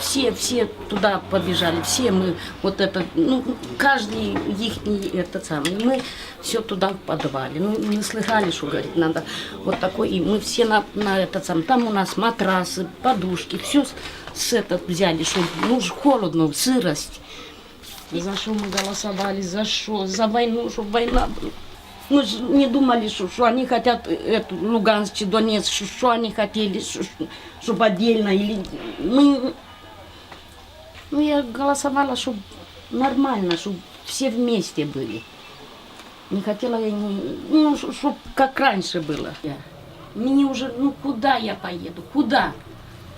все, все туда побежали, все мы, вот это, ну, каждый их этот самый, и мы все туда в подвале. Ну, не слыхали, что, говорит, надо вот такой, и мы все на, на этот сам, там у нас матрасы, подушки, все с, с этот взяли, что, ну, холодно, сырость. За что мы голосовали, за что, за войну, чтобы война была. Мы же не думали, что, что они хотят эту Луганск, Донецк, что, что они хотели, что, чтобы отдельно или мы. Ну я голосовала, чтобы нормально, чтобы все вместе были. Не хотела я не, ну, чтобы как раньше было. Мне уже, ну куда я поеду, куда?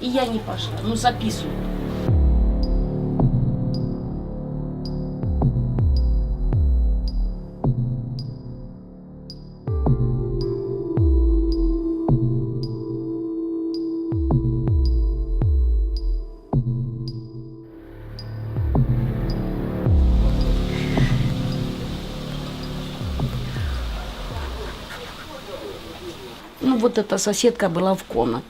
И я не пошла, ну записываю. Ну, вот эта соседка была в комнате.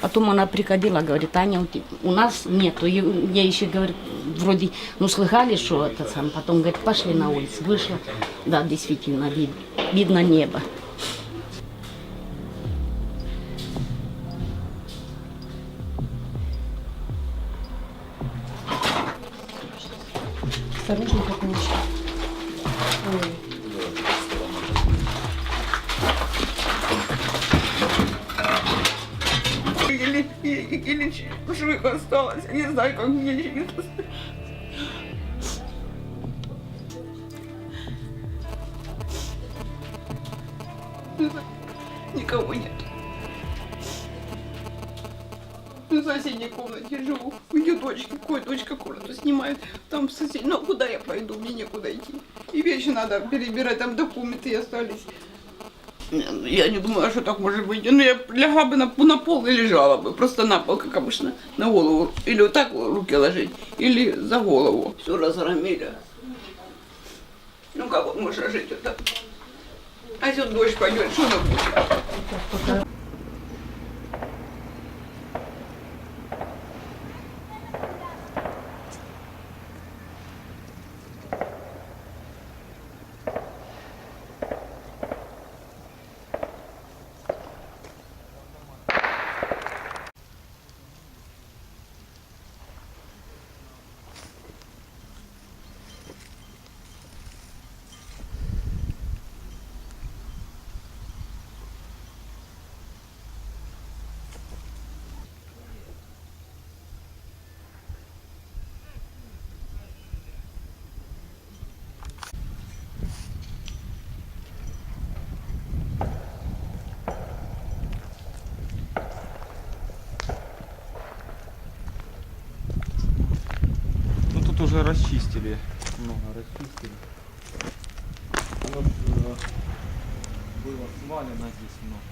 Потом она приходила, говорит, Аня, у, нас нету. Я еще, говорю, вроде, ну, слыхали, что это сам. Потом, говорит, пошли на улицу. Вышла, да, действительно, вид, видно небо. Осторожно, не знаю, как мне жить. Никого нет. В соседней комнате живу. У ее дочки, кой дочка комнату снимает. Там в соседней. Ну, куда я пойду? Мне некуда идти. И вещи надо перебирать, там документы остались. Я не думала, что так может быть. Ну, я лягла бы на, на пол и лежала бы. Просто на пол, как обычно, на голову. Или вот так руки ложить, или за голову. Все разгромили. Ну, как вот можно жить вот так? А если дождь пойдет, что нам будет? Уже расчистили. Много расчистили. Вот э, было свалено здесь много.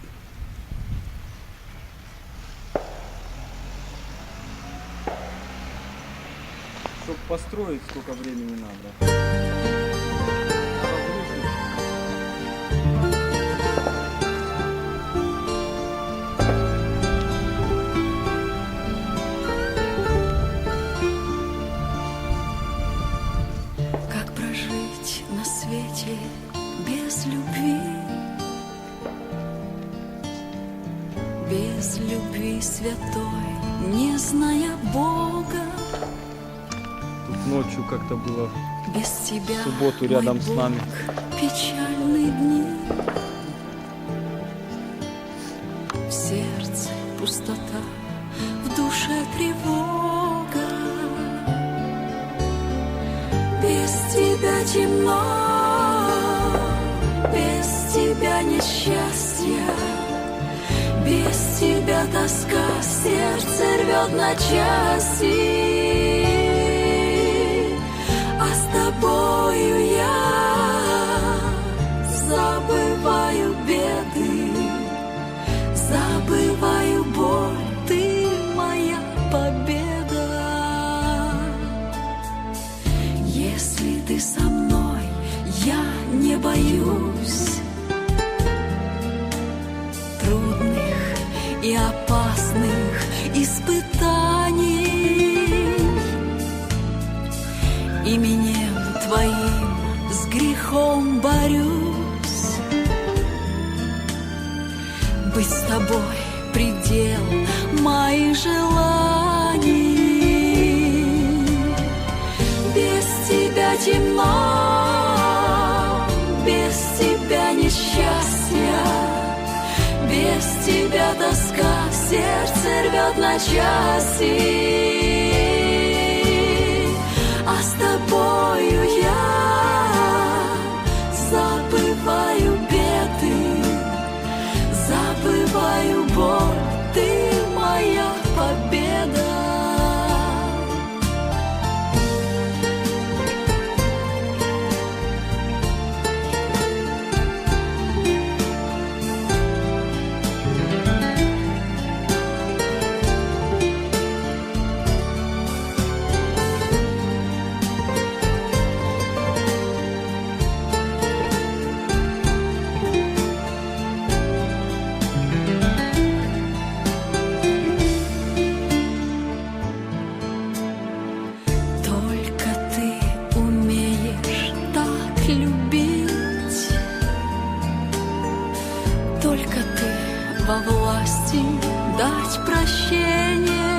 Чтобы построить, сколько времени надо. Свете без любви? Без любви святой, не зная Бога, Тут ночью как-то было без тебя в субботу рядом с Бог, нами. Печальные дни без тебя тоска, сердце рвет на части, а с тобою я забываю беды, забываю боль, ты моя победа. Если ты со мной, я не боюсь грехом борюсь. Быть с тобой предел моих желаний. Без тебя темно, без тебя несчастья, без тебя тоска сердце рвет на части. Во власти дать прощение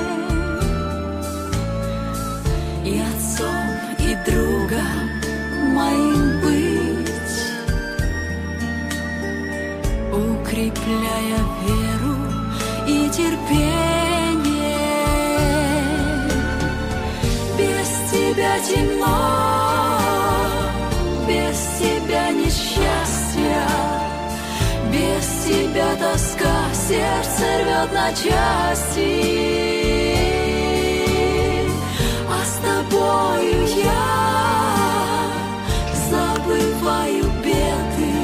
И отцом, и другом моим быть, Укрепляя веру и терпение. Без тебя темно, без тебя несчастья, без тебя тоска сердце рвет на части. А с тобою я забываю беды,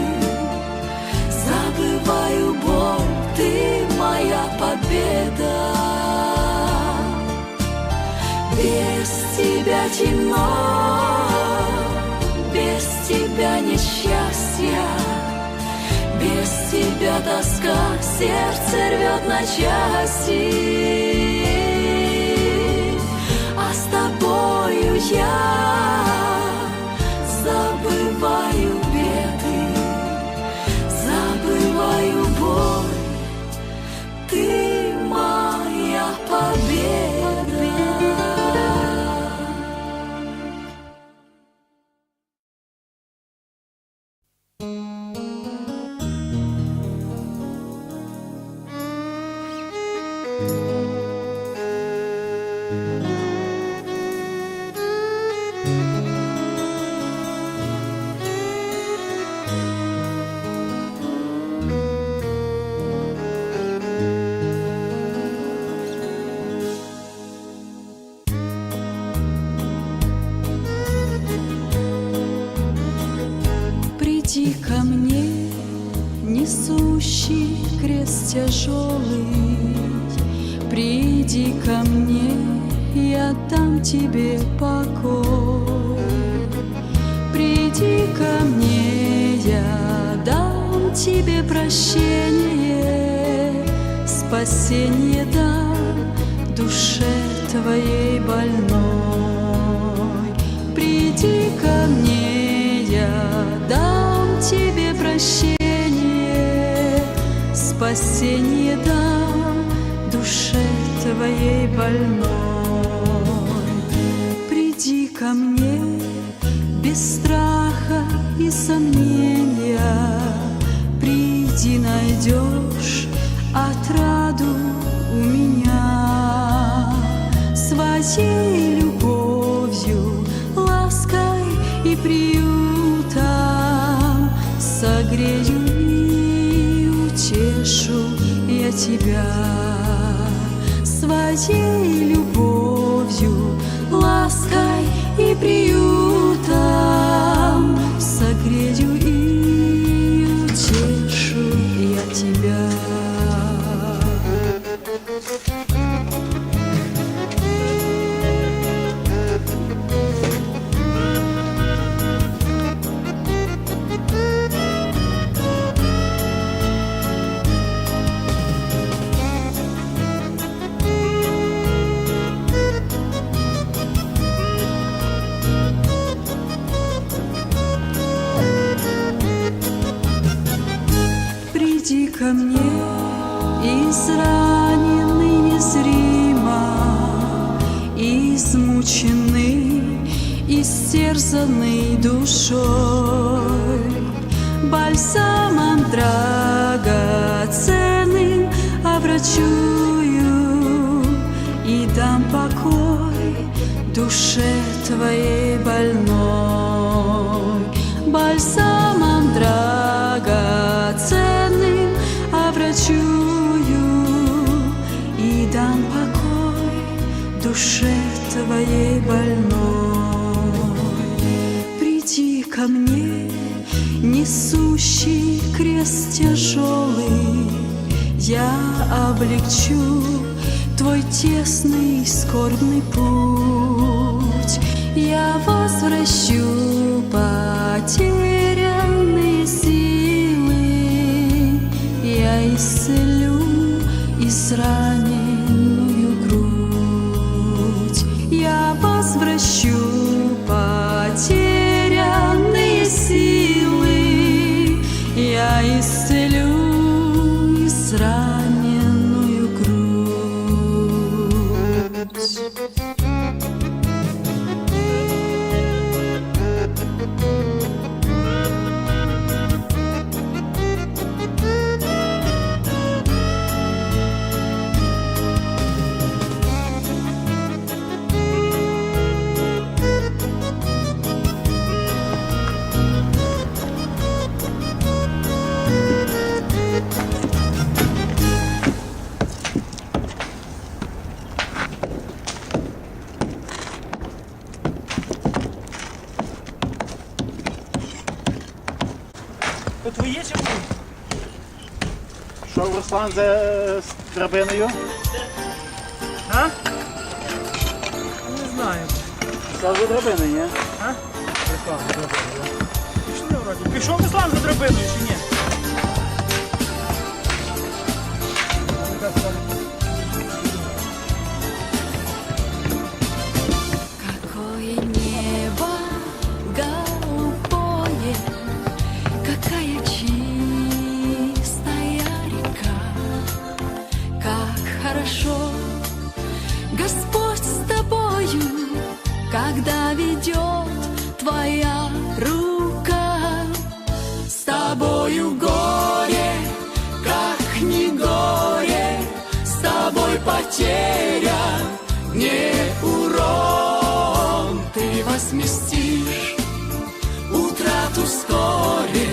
забываю боль, ты моя победа. Без тебя темно, без тебя несчастья, без тебя тоска сердце рвет на части. А с тобою я забываю беды, забываю боль, ты моя победа. Крест тяжелый, Приди ко мне, я дам тебе покой. Приди ко мне, я дам тебе прощение, Спасение дам душе твоей больной. Приди ко мне, я дам тебе прощение, спасение дам душе твоей больной. Приди ко мне без страха и сомнения, приди найдешь отраду 记忆。Душе твоей больной. Бальзамом драгоценным обрачую и дам покой душе твоей больной. Приди ко мне, несущий крест тяжелый, я облегчу твой тесный скорбный путь. Я возвращу потерянные силы, я исцелю израненную Руслан за з драбиною? А? Не знаю. Що за драбиною, ні? А? Руслан, за драбиною. Пішли вроді. Пішов Руслан за драбиною чи ні? Возместишь утрату вскоре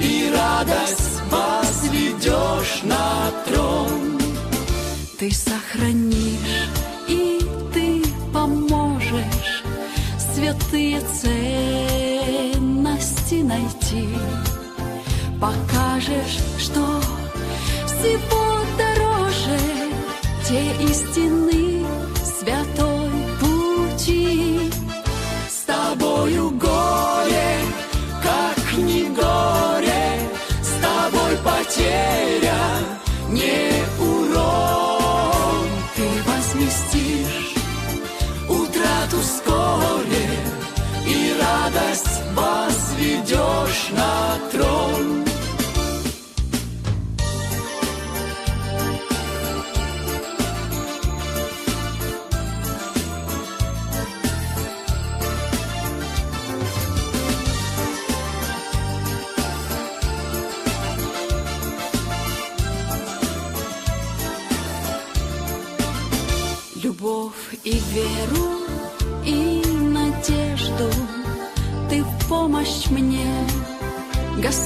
и радость возведешь на трон. Ты сохранишь и ты поможешь святые ценности найти. Покажешь, что всего дороже те истины святой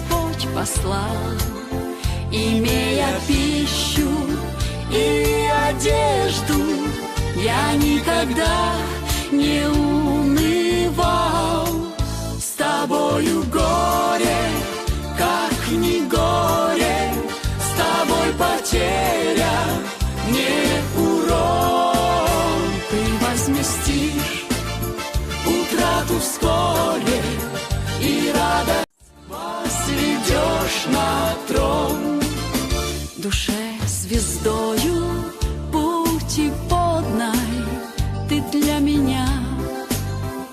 Господь послал, Имея пищу и одежду, Я никогда не унывал. С тобою горе, как не горе, С тобой потеря, возведешь на трон. Душе звездою пути поднай, ты для меня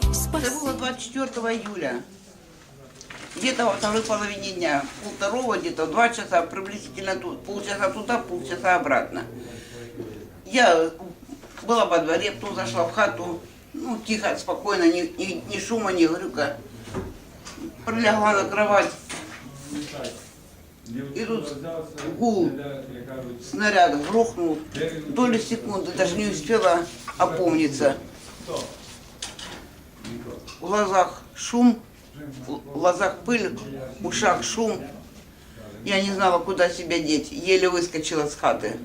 Це спаси. було 24 июля. Где-то во второй половине дня, полвторого, где-то два часа, приблизительно тут, полчаса туда, полчаса обратно. Я была во дворе, потом зашла в хату, ну, тихо, спокойно, ни, ни, ни шума, ни грюка. Прилегла на кровать. И тут гул, снаряд грохнул. Доли секунды даже не успела опомниться. В глазах шум, в глазах пыль, в ушах шум. Я не знала, куда себя деть. Еле выскочила с хаты.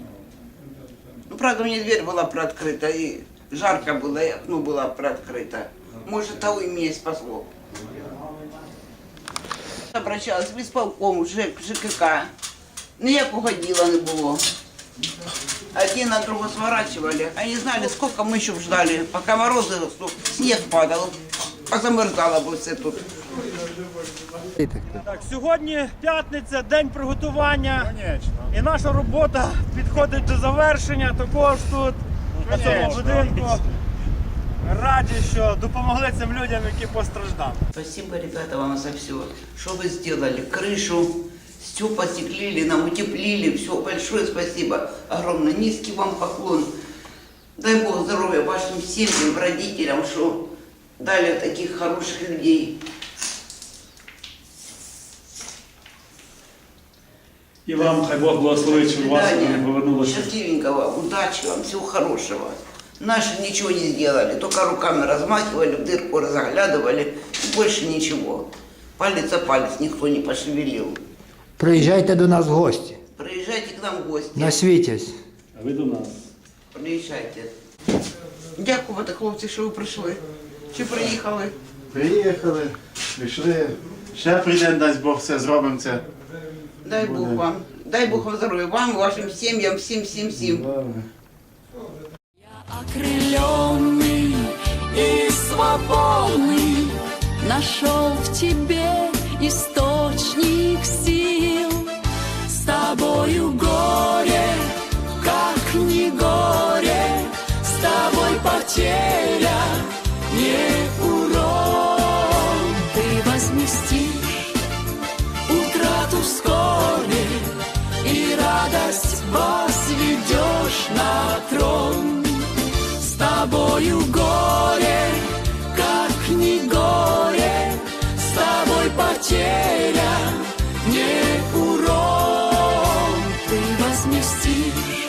Ну, правда, у меня дверь была приоткрыта, и жарко было, и окно было приоткрыто. Может, того и меня спасло. Обращалась в исполком, в ЖЕК, ЖКК. Ніякого діла не було. Один на другого сворачивали. Они знали, сколько мы еще ждали, пока морозы, ну, снег падал. Позамерзало бы все тут. Так, сьогодні п'ятниця, день приготування. Конечно. І наша робота підходить до завершення. Також тут на цьому Конечно. будинку. Раді, що допомогли цим людям, які постраждали. Спасибо, ребята, вам за все, что вы сделали. Крышу, все постеклили, нам утеплили. Все, большое спасибо. Огромное, низкий вам поклон. Дай Бог здоровья вашим семьям, родителям, что дали таких хороших людей. І вам хай Бог благословить, щоб у вас Свидания. не повернулося. Счастливенького, удачи вам, всего хорошего. Наши ничего не сделали, только руками размахивали, в дырку разглядывали, и больше ничего. Палец о палец никто не пошевелил. Приїжджайте до нас в гості. Приезжайте к нам в гости. На світязь. А ви до нас. Приїжджайте. Дякувати, хлопці, що ви прийшли. Чи приїхали? Приїхали, прийшли. Ще прийде, дасть Бог, все зробимо це. Дай Бог вам. Дай Бог вам здоров'я. Вам, вашим сім'ям, всім, всім, всім. Добре. Окрыленный и свободный, нашел в тебе источник сил. С тобою горе, как не горе, с тобой потеря, не потеря, не урон. Ты возместишь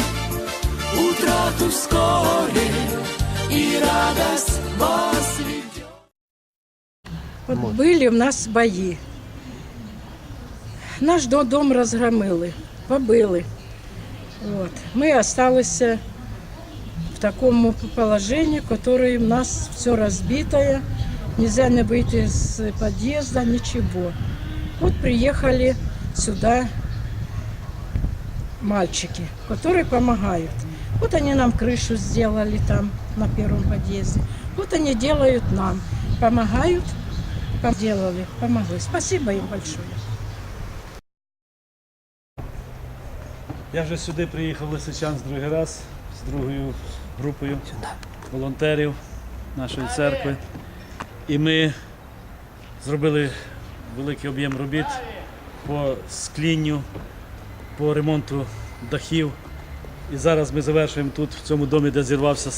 утрату вскоре и радость возведешь. От были у нас бои. Наш до- дом разгромили, побили. Вот. Мы остались в таком положении, которое у нас все разбитое, нельзя не выйти из подъезда, ничего. Вот приехали сюда мальчики, которые помогают. Вот они нам крышу сделали там на первом подъезде. Вот они делают нам, помогают, делали, помогли. Спасибо им большое. Я вже сюди приїхав Лисичан з другий раз з другою групою волонтерів нашої церкви. І ми зробили великий об'єм робіт по склінню, по ремонту дахів. І зараз ми завершуємо тут, в цьому домі, де зірвався.